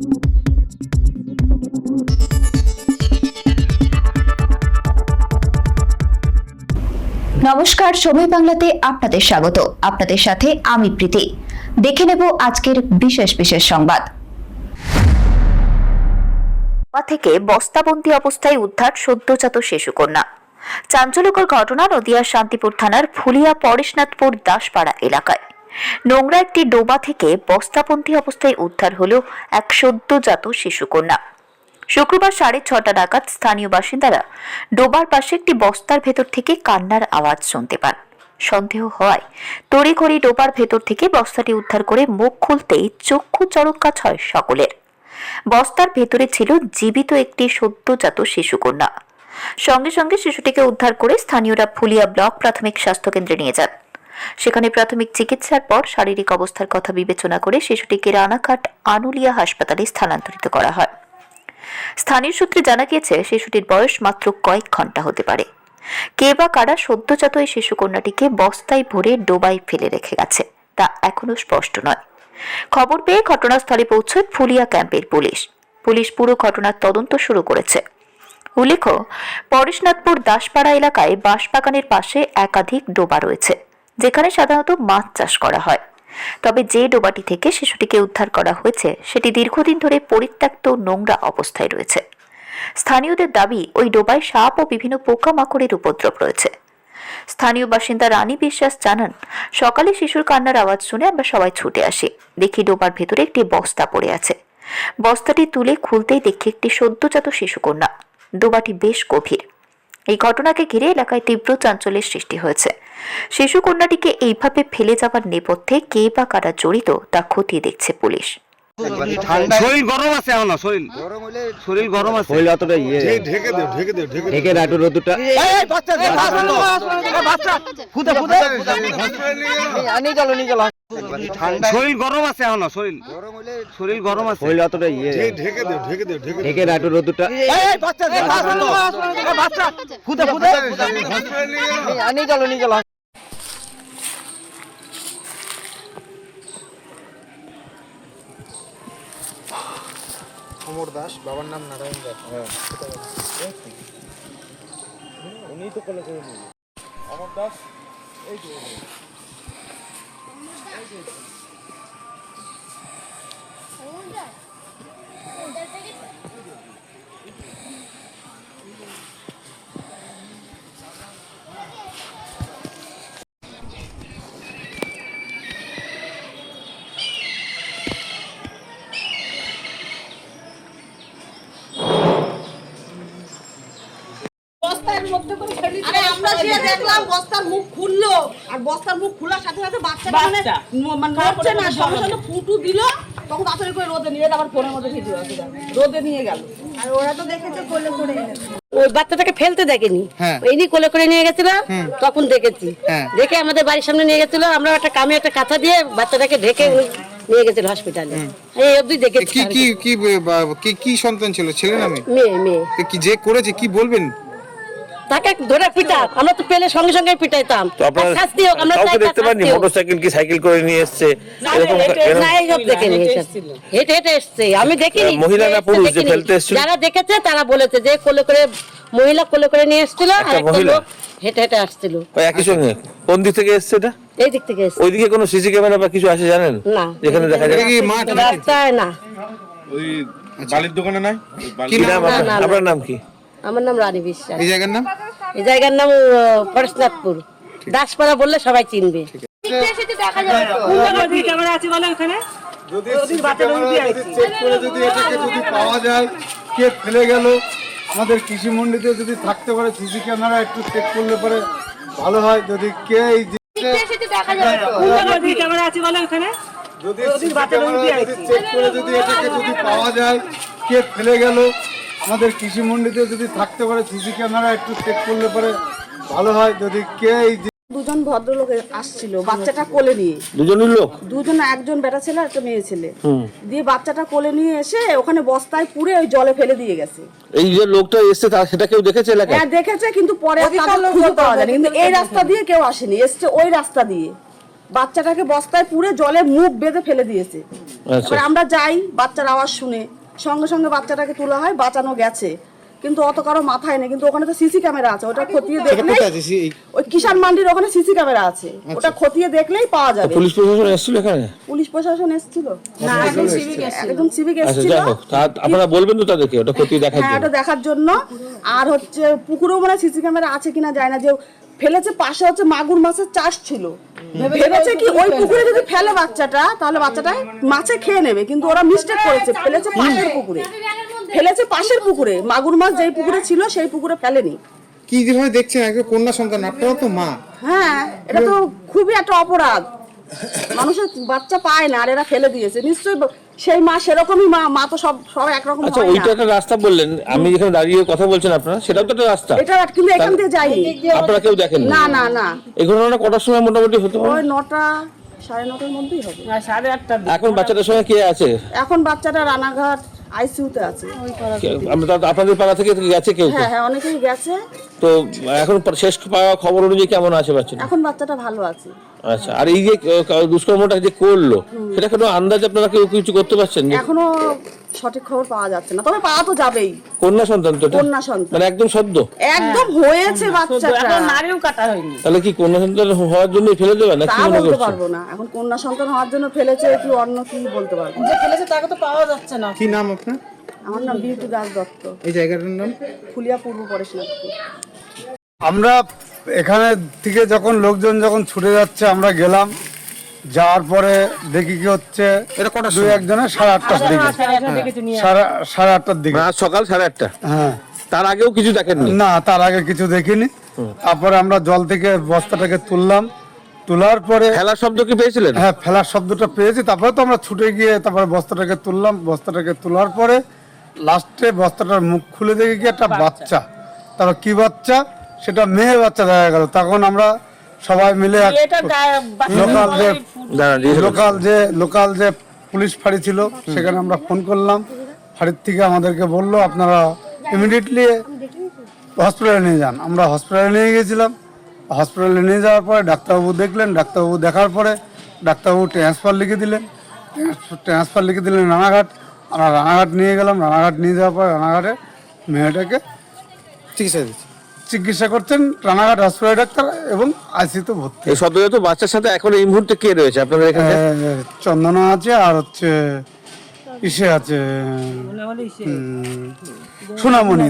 নমস্কার সময় বাংলাতে আপনাদের স্বাগত। আপনাদের সাথে আমি প্রীতি। দেখে নেব আজকের বিশেষ বিশেষ সংবাদ। থেকে বস্তাবন্দি অবস্থায় উদ্ধার সদ্যজাত শিশুকন্যা। চাঞ্চল্যকর ঘটনা নদিয়ার শান্তিপুর থানার ফুলিয়া পরেশনাথপুর দাসপাড়া এলাকায়। নোংরা একটি ডোবা থেকে বস্তাপন্থী অবস্থায় উদ্ধার হল এক সদ্যজাত শিশুকন্যা। শুক্রবার সাড়ে ছটা নাগাদ স্থানীয় বাসিন্দারা ডোবার পাশে একটি বস্তার ভেতর থেকে কান্নার আওয়াজ শুনতে পান। সন্দেহ হওয়ায় তড়িঘড়ি ডোবার ভেতর থেকে বস্তাটি উদ্ধার করে মুখ খুলতেই চক্ষু চড়ক কাজ হয় সকলের। বস্তার ভেতরে ছিল জীবিত একটি সদ্যজাত শিশুকন্যা। সঙ্গে সঙ্গে শিশুটিকে উদ্ধার করে স্থানীয়রা ফুলিয়া ব্লক প্রাথমিক স্বাস্থ্যকেন্দ্রে নিয়ে যান। সেখানে প্রাথমিক চিকিৎসার পর শারীরিক অবস্থার কথা বিবেচনা করে শিশুটিকে রানাঘাট আনুলিয়া হাসপাতালে স্থানান্তরিত করা হয়। স্থানীয় সূত্রে জানা গিয়েছে, শিশুটির বয়স মাত্র কয়েক ঘণ্টা হতে পারে। কে বা কারা সদ্যজাত এই শিশুকন্যাটিকে বস্তায় ভরে ডোবায় ফেলে রেখে গেছে, তা এখনও স্পষ্ট নয়। খবর পেয়ে ঘটনাস্থলে পৌঁছয় ফুলিয়া ক্যাম্পের পুলিশ। পুলিশ পুরো ঘটনার তদন্ত শুরু করেছে। উল্লেখ্য, পরেশনাথপুর দাসপাড়া এলাকায় বাঁশবাগানের পাশে একাধিক ডোবা রয়েছে। যেখানে সাধারণত মাছ চাষ করা হয়। তবে যে ডোবাটি থেকে শিশুটিকে উদ্ধার করা হয়েছে, সেটি দীর্ঘদিন ধরে পরিত্যক্ত নোংরা অবস্থায় রয়েছে। স্থানীয়দের দাবি, ওই ডোবায় সাপ ও বিভিন্ন পোকামাকড়ের উপদ্রব রয়েছে। স্থানীয় বাসিন্দা রানী বিশ্বাস জানান, সকালে শিশুর কান্নার আওয়াজ শুনে আমরা সবাই ছুটে আসি। দেখি ডোবার ভেতরে একটি বস্তা পড়ে আছে। বস্তাটি তুলে খুলতেই দেখি একটি সদ্যজাত শিশুকন্যা। ডোবাটি বেশ গভীর। এই ঘটনাকে ঘিরে এলাকায় তীব্র চাঞ্চল্যের সৃষ্টি হয়েছে। শিশু কন্যাটিকে এইভাবে ফেলে যাবার নেপথ্যে কে বা কারা জড়িত তা খতিয়ে দেখছে পুলিশ। শরীর গরম আছে এখনও শরীর? গরম হলে শরীর গরম আছে। শরীর অতটা ইয়ে। ঢেকে দেও ঢেকে দেও ঢেকে ঢেকে রাখো রোদটা শরীর গরম আছে এখনও শরীর। গরম হলে শরীর গরম আছে। শরীর অতটা ইয়ে। ঢেকে দেও ঢেকে দেও ঢেকে ঢেকে রাখো রোদটা অমর দাস বাবার নাম নারায়ণ দাস। বস্তার মধ্যে করে Yeah. ফেলে আরে আমরা যে দেখলাম বস্তার মুখ খুললো আর বস্তার মুখ খোলার সাথে সাথে বাচ্চাটা মানে মানে নড়ছে না সঙ্গে সঙ্গে ফুটু দিল তখন তাড়াতাড়ি করে রোদে নিয়ে আবার ফোনের মধ্যে ভিডিও আছে। রোদে নিয়ে গেল। আর ওরা তো দেখেছে কোলে করে ওই বাচ্চাটাকে ফেলতে দেখেনি। এনি কোলে করে নিয়ে গেছিল তখন দেখেছি। দেখে আমাদের বাড়ির সামনে নিয়ে গেছিল আমরা একটা কামে একটা কাঁথা দিয়ে বাচ্চাটাকে ঢেকে নিয়ে গেছিল হসপিটালে এই অবধি দেখেছি কি কি কি কি কি সন্তান ছিল? ছেলে না মেয়ে? কি যে করেছে কি বলবেন? তাকে ধরে পিটা আমরা তো পেলে সঙ্গে সঙ্গে পিটাইতাম। শাস্তি হোক আমরা কাউকে দেখতে মোটরসাইকেল কি সাইকেল করে নিয়ে এসছে? এরকম হেঁটে- এরকম- না, এইসব দেখিনি এসব। হেঁটে হেঁটে এসছে। আমি দেখিনি। মহিলা না পুরুষ যে ফেলতে এসছিল? যারা দেখেছে তারা বলেছে যে কোলে করে মহিলা কোলে করে নিয়ে এসেছিল আর একটা লোক হেঁটে হেঁটে আসছিল। ওই একই সঙ্গে। কোন দিক থেকে এসছে এটা? এই দিক থেকে এসছে। ওইদিকে কোনো সিসি ক্যামেরা বা কিছু আসে জানেন? না। যেখানে দেখা যায় কি মাঠ? রাস্তায় না। বালির দোকানে নাই? কি নাম। আপনার নাম কি? আমার নাম রানী বিশ্বাস। এই জায়গার নাম? এই জায়গার নাম পরেশনাথপুর দাসপাড়া বললে সবাই চিনবে। যদি চেক করে যদি এটাকে যদি পাওয়া যায় কে ফেলে গেল? আমাদের কৃষি মন্ডিতে যদি থাকতে পারে সিসি ক্যামেরা একটু চেক করলে পরে ভালো হয়। যদি কে এই ক্যামেরা যদি চেক করে যদি এটাকে যদি পাওয়া যায় কে ফেলে গেল? আমাদের কৃষি মন্ডিতে যদি থাকতে পারে সিসি ক্যামেরা একটু চেক করলে পরে ভালো হয়। যদি কে এই দুজন ভদ্রলোক আসছিল বাচ্চাটা কোলে নিয়ে। দুজনই লোক? দুজন একজন বেটা ছেলে একটা মেয়ে ছেলে। দিয়ে বাচ্চাটা কোলে নিয়ে এসে ওখানে বস্তায় পুরে ওই জলে ফেলে দিয়ে গেছে। এই যে লোকটা এসছে তার সেটা কেউ দেখেছে এলাকায়? হ্যাঁ দেখেছে কিন্তু পরে খুঁজে পাওয়া যায়নি। কিন্তু এই রাস্তা দিয়ে কেউ আসেনি এসছে ওই রাস্তা দিয়ে। বাচ্চাটাকে বস্তায় পুরে জলে মুখ বেঁধে ফেলে দিয়েছে। আচ্ছা। আমরা যাই বাচ্চার আওয়াজ শুনে। সঙ্গে সঙ্গে বাচ্চাটাকে তোলা হয় বাঁচানো গেছে। কিন্তু অত কারও মাথায় নেই কিন্তু ওখানে তো সিসি ক্যামেরা আছে ওটা খতিয়ে এই- ওই কিষান মান্ডির ওখানে সিসি ক্যামেরা আছে ওটা খতিয়ে দেখলেই পাওয়া যাবে। পুলিশ প্রশাসন এসেছিল এখানে? পুলিশ প্রশাসন এসেছিল। না একদম সিভিক একদম সিভিক আচ্ছা এসেছিল। হোক আপনারা বলবেন তো তাদেরকে ওটা ক্ষতি দেখার হ্যাঁ জন্য? ওটা দেখার জন্য। আর হচ্ছে পুকুরেও মানে সিসি ক্যামেরা আছে কিনা যায় না। যে ফেলেছে পাশে হচ্ছে মাগুর মাছের চাষ ছিল। ভেবেছে কি ওই পুকুরে যদি ফেলে বাচ্চাটা তাহলে বাচ্চাটা মাছে খেয়ে নেবে কিন্তু ওরা মিস্টেক করেছে ফেলেছে পাশের পুকুরে। ফেলেছে পাশের পুকুরে মাগুর মাছ যেই পুকুরে ছিল সেই পুকুরে ফেলেনি। কি যেভাবে দেখছেন একজন কন্যা সন্তান আপনারা তো মা। হ্যাঁ এটা তো খুবই একটা অপরাধ। মানুষের বাচ্চা পায় না আর এরা ফেলে দিয়েছে। নিশ্চয়ই সেই মা সেরকমই মা মা তো সব সব একরকম আচ্ছা ওইটা একটা রাস্তা বললেন। আমি যেখানে দাঁড়িয়ে কথা বলছেন আপনারা সেটাও তো একটা রাস্তা। এটা কিন্তু এখান দিয়ে যায়নি। আপনারা কেউ দেখেন না। না না এই ঘটনাটা কটার সময় মোটামুটি হতে পারে? ওই নটা সাড়ে নটার মধ্যেই হবে। এখন বাচ্চাটার সঙ্গে কে আছে? এখন বাচ্চাটা রানাঘাট আইসিইউতে আছে। আমরা- আপনাদের পাড়া থেকে গেছে কেউ হ্যাঁ হ্যাঁ অনেকেই গেছে। তো এখন শেষ পাওয়া খবর অনুযায়ী কেমন আছে বাচ্চাটা? এখন বাচ্চাটা ভালো আছে। আচ্ছা আর এই যে দুষ্কর্মটা যে করল সেটা কোনো আন্দাজ আপনারা কেউ কিছু করতে পারছেন এখনও সঠিক খবর পাওয়া যাচ্ছে না তবে পাওয়া তো যাবেই। কন্যা সন্তান তো কন্যা সন্তান। মানে একদম সদ্য? একদম হয়েছে বাচ্চাটা। তাহলে কি কন্যা সন্তান হওয়ার জন্য ফেলে দেবে না তা কি মনে বলতে করছেন? পারব না। এখন কন্যা সন্তান হওয়ার জন্য ফেলেছে কি অন্য কি বলতে পারব? না। কি নাম আপনার? আমার নাম বিউটি দাস দত্ত। এই জায়গাটার নাম? ফুলিয়া পূর্ব পরেশনাথপুর। আমরা এখানে থেকে যখন লোকজন যখন ছুটে যাচ্ছে আমরা গেলাম। যাওয়ার পরে দেখি কি হচ্ছে দুই? একজনের সাড়ে আটটার দিকে। সাড়ে সাড়ে আটটার দিকে। সকাল সাড়ে আটটা? হ্যাঁ। তার আগেও কিছু দেখেননি? না তার আগে কিছু দেখিনি। তারপরে আমরা জল থেকে বস্তাটাকে তুললাম। তোলার পরে ফেলার শব্দ কি পেয়েছিলেন? হ্যাঁ ফেলার শব্দটা পেয়েছি। তারপরে তো আমরা ছুটে গিয়ে তারপরে বস্তাটাকে তুললাম। বস্তাটাকে তোলার পরে লাস্টে বস্তাটার মুখ খুলে দেখি কি একটা বাচ্চা। তারপর কি বাচ্চা? সেটা মেয়ে বাচ্চা দেখা গেল তখন আমরা সবাই মিলে লোকাল যে। লোকাল যে লোকাল যে পুলিশ ফাঁড়ি ছিল সেখানে আমরা ফোন করলাম। ফাঁড়ির থেকে আমাদেরকে বলল আপনারা ইমিডিয়েটলি হসপিটালে নিয়ে যান। আমরা হসপিটালে নিয়ে গিয়েছিলাম হসপিটালে নিয়ে যাওয়ার পরে ডাক্তারবাবু দেখলেন। ডাক্তারবাবু দেখার পরে ডাক্তারবাবু ট্রান্সফার লিখে দিলেন। ট্রান্সফার লিখে দিলেন রানাঘাট। আমরা রানাঘাট নিয়ে গেলাম। রানাঘাট নিয়ে যাওয়ার পরে রানাঘাটে মেয়েটাকে চিকিৎসা দিচ্ছে। চিকিৎসা করছেন রানাঘাট হসপিটাল ডাক্তার এবং আইসিতে ভর্তি। এই সদ্যজাত বাচ্চার সাথে এখন এই মুহূর্তে কে রয়েছে আপনাদের এখানে? চন্দনা আছে আর হচ্ছে ইসে আছে সোনামণি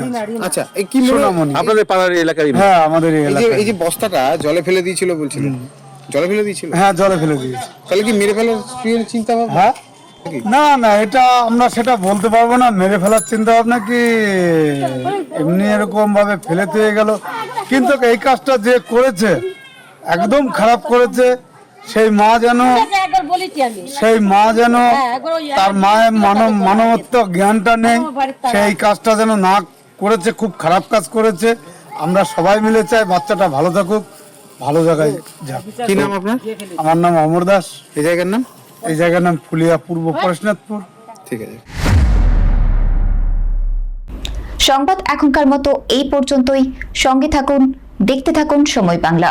আচ্ছা এই কি মনে সোনামণি। আপনাদের পাড়ার এলাকার হ্যাঁ আমাদের এই এই যে এলাকায় এই যে বস্তাটা জলে ফেলে দিয়েছিল বলছিলেন। জলে ফেলে দিয়েছিল? হ্যাঁ জলে ফেলে দিয়েছি। তাহলে কি মেরে ফেলার চিন্তা ভাবনা হ্যাঁ। না না এটা আমরা সেটা বলতে পারব না মেরে ফেলার চিন্তা ভাবনা কি? এমনি এরকম ভাবে ফেলে দিয়ে গেল। কিন্তু এই কাজটা যে করেছে একদম খারাপ করেছে সেই মা যেন সেই মা যেন তার মায়ের মানব মানবত্ব জ্ঞানটা নেই সেই কাজটা যেন না করেছে খুব খারাপ কাজ করেছে। আমরা সবাই মিলে চাই বাচ্চাটা ভালো থাকুক ভালো জায়গায় যাক। কি নাম আপনার? আমার নাম অমর দাস। এই জায়গার নাম? এই জায়গার নাম ফুলিয়া পূর্ব পরেশনাথপুর। ঠিক আছে। সংবাদ এখনকার মতো এই পর্যন্তই। সঙ্গে থাকুন দেখতে থাকুন সময় বাংলা।